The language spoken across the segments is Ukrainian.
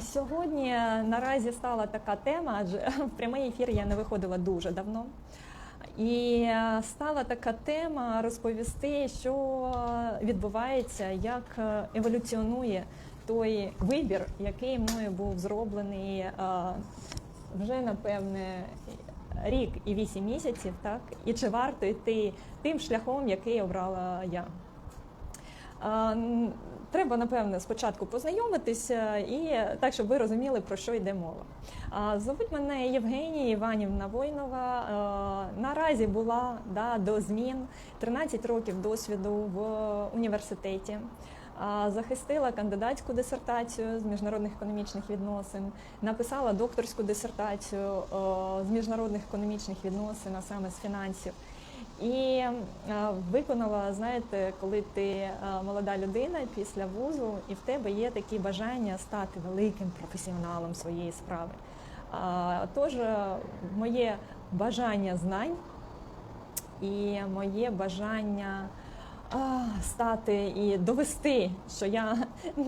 Сьогодні наразі стала така тема, адже в прямий ефір я не виходила дуже давно. І е, стала така тема розповісти, що відбувається, як е, еволюціонує той вибір, який мною був зроблений е, вже напевне рік і вісім місяців, так і чи варто йти тим шляхом, який обрала я. Треба, напевне, спочатку познайомитися і так, щоб ви розуміли, про що йде мова. Зовуть мене Євгенія Іванівна Войнова. Наразі була да, до змін 13 років досвіду в університеті. Захистила кандидатську дисертацію з міжнародних економічних відносин, написала докторську дисертацію з міжнародних економічних відносин, а саме з фінансів. І е, виконала, знаєте, коли ти е, молода людина після вузу, і в тебе є такі бажання стати великим професіоналом своєї справи. Тож е, моє бажання знань і моє бажання стати і довести, що я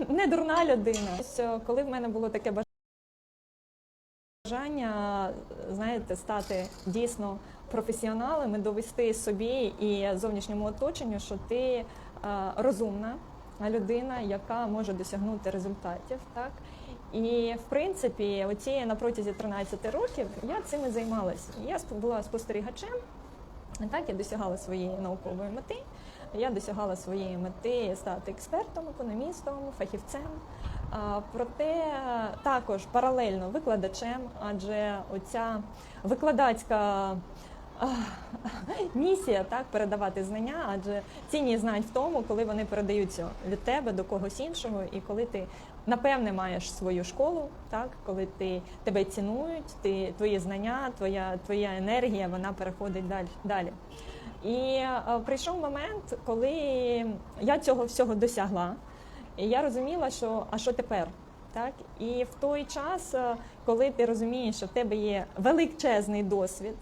не дурна людина. Ось, коли в мене було таке бажання, знаєте, стати дійсно професіоналом і довести собі і зовнішньому оточенню, що ти е, розумна людина, яка може досягнути результатів. Так? І в принципі, оці на протязі 13 років я цим і займалася. Я була спостерігачем, так я досягала своєї наукової мети. Я досягала своєї мети стати експертом, економістом, фахівцем. Проте також паралельно викладачем, адже оця викладацька місія так передавати знання, адже цінність знань в тому, коли вони передаються від тебе до когось іншого, і коли ти напевне маєш свою школу, так коли ти тебе цінують, ти твої знання, твоя твоя енергія, вона переходить далі далі. І е, прийшов момент, коли я цього всього досягла, і я розуміла, що а що тепер? Так? І в той час, е, коли ти розумієш, що в тебе є величезний досвід,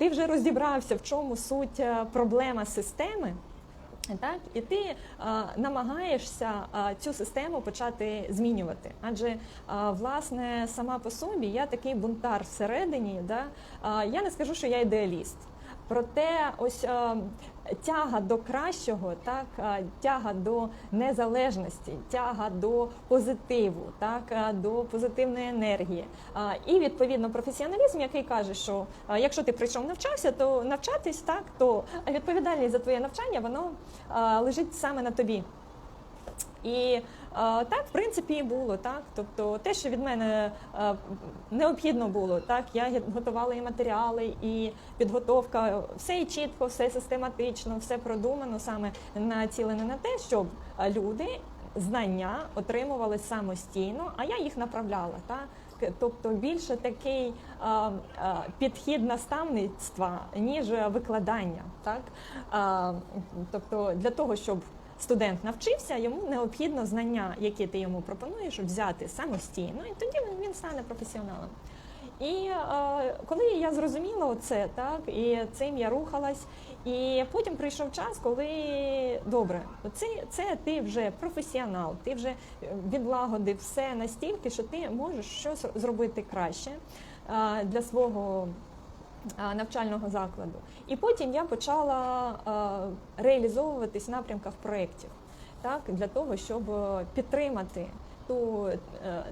ти вже розібрався, в чому суть е, проблема системи. Так, і ти е, намагаєшся е, цю систему почати змінювати. Адже е, власне сама по собі я такий бунтар всередині. Да? Е, я не скажу, що я ідеаліст. Проте ось е, тяга до кращого, так е, тяга до незалежності, тяга до позитиву, так е, до позитивної енергії. І відповідно професіоналізм, який каже, що якщо ти прийшов навчався, то навчатись так, то відповідальність за твоє навчання воно лежить саме на тобі. І так, в принципі, і було так. Тобто, те, що від мене необхідно було, так я готувала і матеріали, і підготовка, все чітко, все систематично, все продумано, саме націлене на те, щоб люди знання отримували самостійно, а я їх направляла. Так? Тобто більше такий а, а, підхід наставництва, ніж викладання. Так? А, тобто для того, щоб студент навчився, йому необхідно знання, які ти йому пропонуєш, взяти самостійно, і тоді він, він стане професіоналом. І е, коли я зрозуміла оце, так і цим я рухалась, і потім прийшов час, коли добре, це, це ти вже професіонал, ти вже відлагодив все настільки, що ти можеш щось зробити краще е, для свого навчального закладу. І потім я почала а, реалізовуватись в напрямках проєктів, так, для того, щоб е, підтримати ту, е,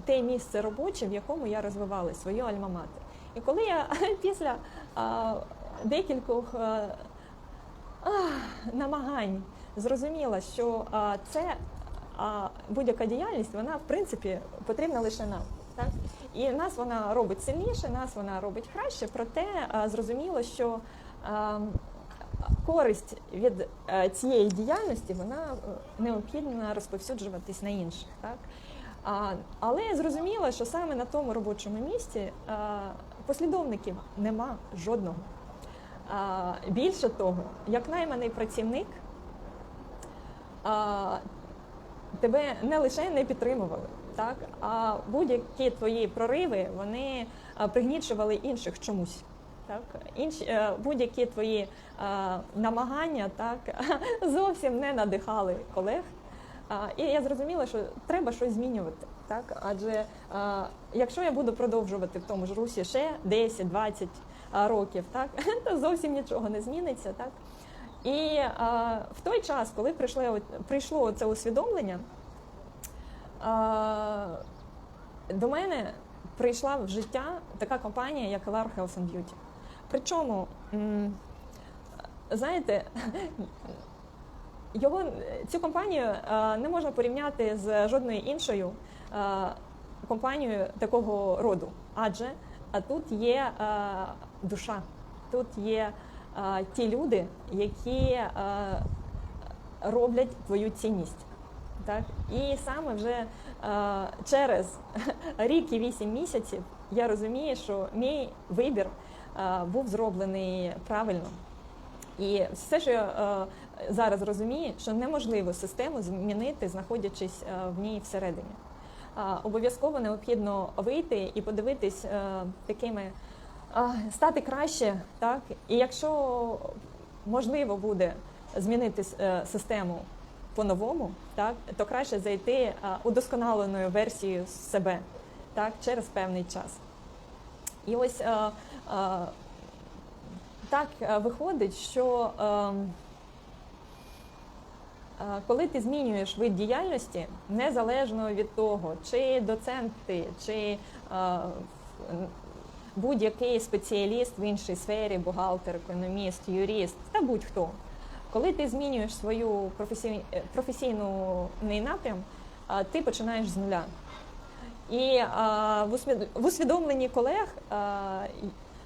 те місце робоче, в якому я розвивала свою альма-матер. І коли я після декількох намагань зрозуміла, що це будь-яка діяльність, вона в принципі потрібна лише нам. Так? І нас вона робить сильніше, нас вона робить краще, проте зрозуміло, що користь від е, цієї діяльності вона е, необхідно розповсюджуватись на інших. Так? Але я зрозуміла, що саме на тому робочому місці послідовників нема жодного. Більше того, як найманий працівник, тебе не лише не підтримували, так, а будь-які твої прориви вони пригнічували інших чомусь. Так, інші е, будь-які твої е, намагання так зовсім не надихали колег. А, і я зрозуміла, що треба щось змінювати. Так, адже е, якщо я буду продовжувати в тому ж русі ще 10-20 е, років, так то зовсім нічого не зміниться. Так і е, в той час, коли прийшло, прийшло це усвідомлення, е, до мене прийшла в життя така компанія, як LR Health and Beauty. Причому, знаєте, його цю компанію не можна порівняти з жодною іншою компанією такого роду, адже тут є душа, тут є ті люди, які роблять твою цінність. Так? І саме вже е, через рік і вісім місяців я розумію, що мій вибір е, був зроблений правильно. І все, що я е, зараз розумію, що неможливо систему змінити, знаходячись е, в ній всередині. А, Обов'язково необхідно вийти і подивитись е, такими, а, стати краще, так? І якщо можливо буде змінити е, систему по-новому, так, то краще зайти е, удосконаленою версією себе так, через певний час. І ось е, е, так е, виходить, що е, е, коли ти змінюєш вид діяльності, незалежно від того, чи доцент ти, чи е, будь-який спеціаліст в іншій сфері, бухгалтер, економіст, юрист та будь-хто, коли ти змінюєш свою професій, професійний напрям, е, ти починаєш з нуля. І в усвід- в усвідомленні колег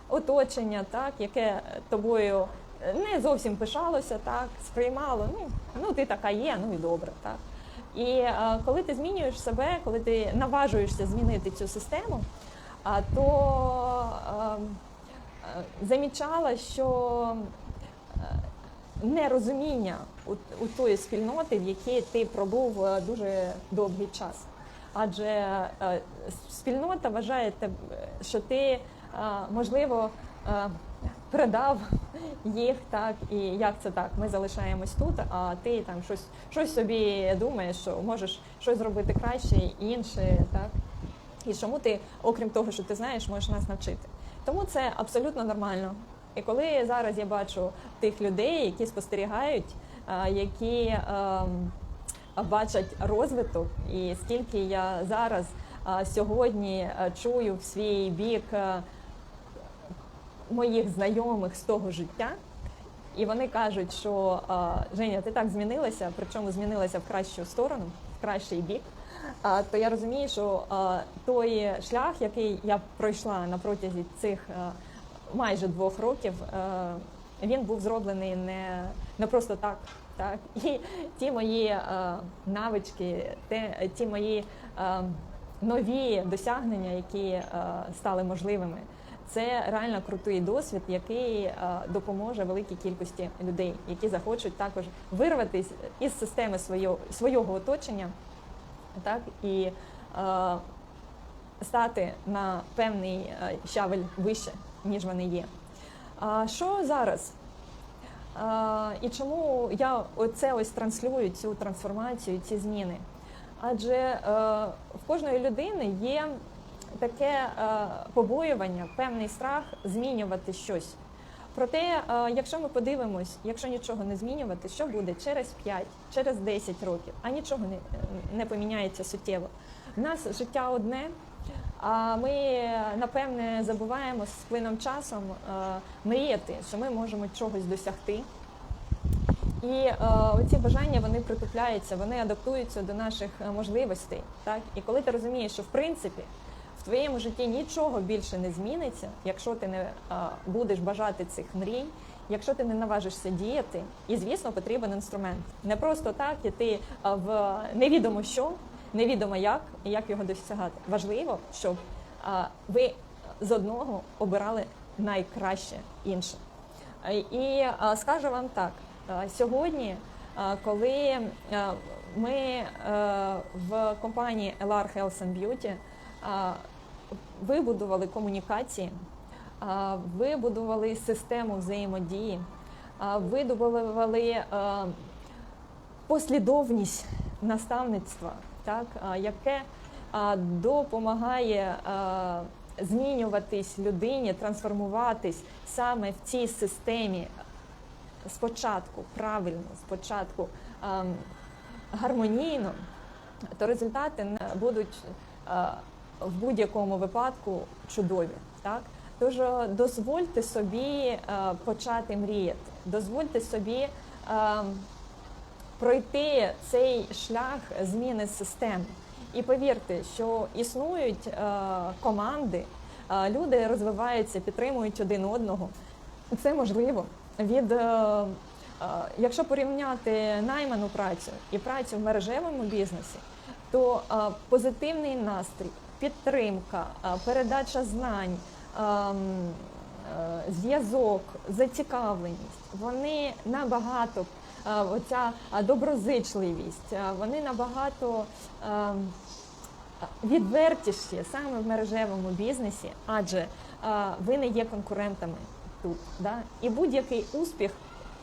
оточення, так, яке тобою не зовсім пишалося, так, сприймало, ну, ну ти така є, ну і добре. Так. І коли ти змінюєш себе, коли ти наважуєшся змінити цю систему, то а, а, замічала, що е, нерозуміння у, у тої спільноти, в якій ти пробув е, дуже довгий час. Адже е, спільнота вважає, що ти, е, можливо, передав їх так, і як це так? Ми залишаємось тут, а ти там щось, щось собі думаєш, що можеш щось зробити краще, інше, так? І чому ти, окрім того, що ти знаєш, можеш нас навчити. Тому це абсолютно нормально. І коли зараз я бачу тих людей, які спостерігають, які ем, бачать розвиток, і скільки я зараз сьогодні чую в свій бік моїх знайомих з того життя. І вони кажуть, що Женя, ти так змінилася, причому змінилася в кращу сторону, в кращий бік. То я розумію, що той шлях, який я пройшла на протязі цих а, майже двох років, а, він був зроблений не, не просто так. Так, і ті мої е, навички, те, ті мої е, нові досягнення, які е, стали можливими, це реально крутий досвід, який е, допоможе великій кількості людей, які захочуть також вирватися із системи свого, свого оточення, так і е, стати на певний е, щавель вище, ніж вони є. А що зараз? А, і чому я оце ось транслюю цю трансформацію, ці зміни? Адже е, в кожної людини є таке е, побоювання, певний страх змінювати щось. Проте, е, якщо ми подивимось, якщо нічого не змінювати, що буде через 5, через 10 років, а нічого не, не поміняється суттєво. У нас життя одне, а ми напевне забуваємо з плином часом е, мріяти, що ми можемо чогось досягти. І е, ці бажання вони притупляються, вони адаптуються до наших е, можливостей. Так? І коли ти розумієш, що в принципі в твоєму житті нічого більше не зміниться, якщо ти не е, будеш бажати цих мрій, якщо ти не наважишся діяти, і звісно потрібен інструмент. Не просто так іти е, в невідомо що, невідомо як і як його досягати. Важливо, щоб ви з одного обирали найкраще інше. Е, І скажу вам так: е, сьогодні, е, коли ми в компанії LR Health and Beauty вибудували комунікації, вибудували систему взаємодії, видобували е, послідовність наставництва, так, яке допомагає змінюватись людині, трансформуватись саме в цій системі спочатку правильно, спочатку гармонійно, то результати будуть в будь-якому випадку чудові. Так? Тож дозвольте собі почати мріяти, дозвольте собі пройти цей шлях зміни системи. І повірте, що існують е, команди, е, люди розвиваються, підтримують один одного. Це можливо. Від, е, якщо порівняти найману працю і працю в мережевому бізнесі, то позитивний настрій, підтримка, передача знань, е, е, зв'язок, зацікавленість, вони набагато оця доброзичливість, вони набагато відвертіші саме в мережевому бізнесі, адже ви не є конкурентами тут. Да? І будь-який успіх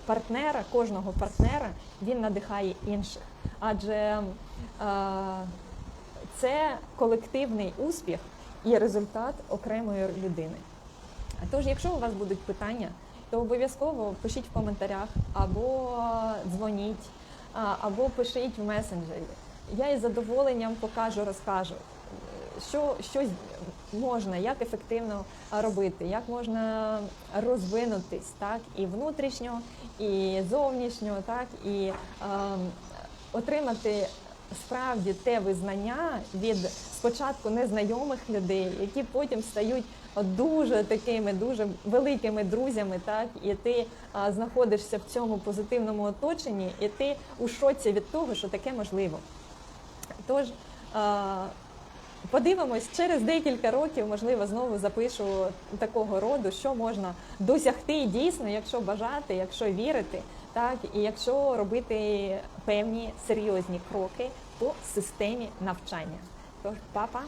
партнера, кожного партнера, він надихає інших. Адже це колективний успіх і результат окремої людини. Тож, якщо у вас будуть питання, то обов'язково пишіть в коментарях або дзвоніть, або пишіть в месенджері. Я із задоволенням покажу, розкажу, що, що можна, як ефективно робити, як можна розвинутись, так, і внутрішньо, і зовнішньо, так, і ем, отримати справді те визнання від спочатку незнайомих людей, які потім стають дуже такими дуже великими друзями, так і ти а, знаходишся в цьому позитивному оточенні, і ти у шоці від того, що таке можливо. Тож а, подивимось, через декілька років, можливо, знову запишу такого роду, що можна досягти дійсно, якщо бажати, якщо вірити, так і якщо робити певні серйозні кроки по системі навчання. Тож, папа.